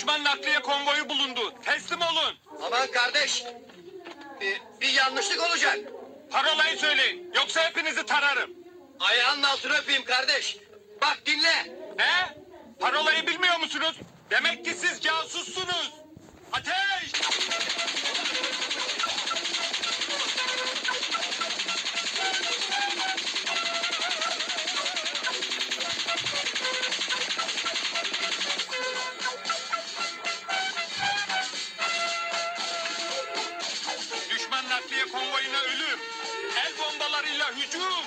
Düşman nakliye konvoyu bulundu. Teslim olun. Aman kardeş. Bir, bir yanlışlık olacak. Parolayı söyleyin. Yoksa hepinizi tararım. Ayağının altını öpeyim kardeş. Bak dinle. Ne? Parolayı bilmiyor musunuz? Demek ki siz casussunuz. Nakliye konvoyuna ölüm. El bombalarıyla hücum.